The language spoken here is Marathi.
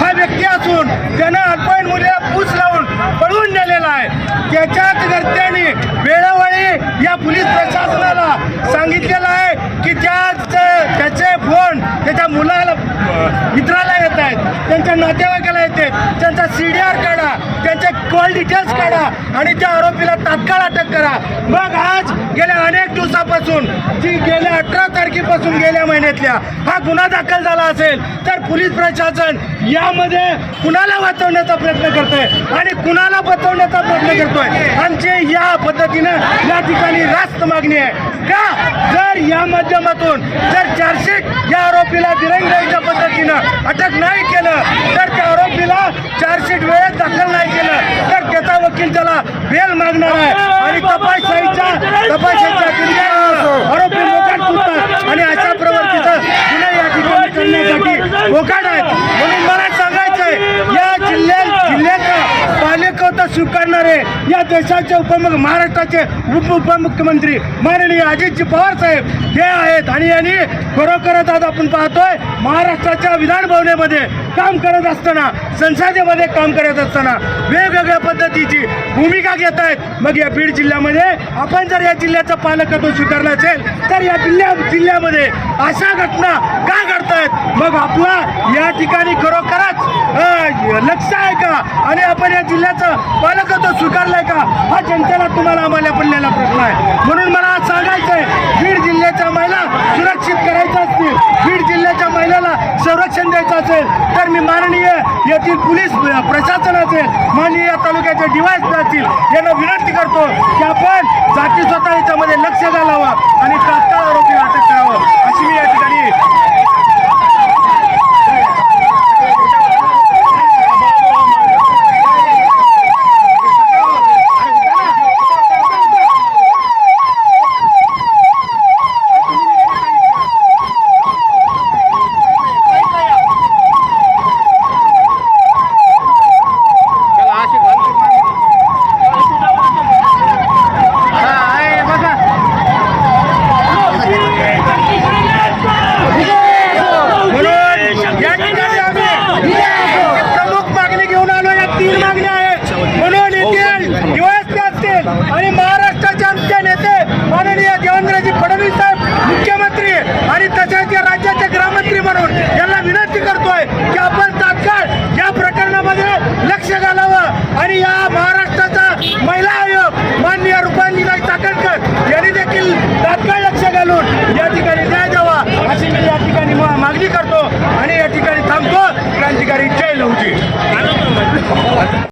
हा व्यक्ती असून त्यानं अल्पवयीन मुलीला पूस लावून पळवून नेलेला आहे. त्याच्याच घरच्यांनी वेळोवेळी या पोलीस प्रशासनाला सांगितलेलं आहे की त्याच कॉल डिटेल्स काढा आणि त्या आरोपीला तात्काळ अटक करा. मग आज गेल्या अनेक दिवसापासून जी गेल्या अठरा तारखेपासून गेल्या महिन्यातल्या हा गुन्हा दाखल झाला असेल तर पोलीस प्रशासन यामध्ये कुणाला वाचवण्याचा प्रयत्न करतोय? आणि कुणाला बचवण्याचा प्रयत्न करतोय? आमचे या पद्धतीनं या ठिकाणी रास्त मागणी आहे. का? जर या माध्यमातून जर चार्जशीट या आरोपीला दिरंगाईच्या पद्धतीनं अटक नाही केलं तर त्या आरोपी चार्जशीट वेळेत दाखल नाही केलं तर त्याचा वकील त्याला बेल मागणार आहे. आणि तपासशाहीच्या तपासशाहीच्या आरोपी मोकाट सुटतात आणि अशा प्रवृत्तीचं गुन्हे या ठिकाणी करण्यासाठी मोकाट आहेत. म्हणून मला सांगायचं आहे या जिल्ह्यात स्वीकारणारे या देशाचे उपमुख महाराष्ट्राचे उप उपमुख्यमंत्री माननीय अजितजी पवार साहेब हे आहेत. आणि यांनी खरोखरच आज आपण पाहतोय महाराष्ट्राच्या विधान भवनेमध्ये काम करत असताना संसदेमध्ये काम करत असताना वेगवेगळ्या पद्धतीची भूमिका घेत आहेत. मग या बीड जिल्ह्यामध्ये आपण जर या जिल्ह्याचं पालकत्व स्वीकारला असेल तर या जिल्ह्या जिल्ह्यामध्ये अशा घटना का घडत आहेत मग आपला या ठिकाणी खरोखरच लक्ष आहे का? आणि आपण या जिल्ह्याचं पालकत्व स्वीकारलंय का? हा जनतेला तुम्हाला आम्हाला पडलेला प्रश्न आहे. म्हणून मला आज सांगायचं आहे बीड जिल्ह्याच्या महिला सुरक्षित करायच्या असतील बीड जिल्ह्याच्या महिलाला संरक्षण द्यायचं असेल तर मी माननीय येथील पोलीस प्रशासन असेल माननीय या तालुक्याचे डिवायस असतील यांना विनंती करतो की आपण जाती स्वतः याच्यामध्ये लक्ष घालावं आणि तात्काळ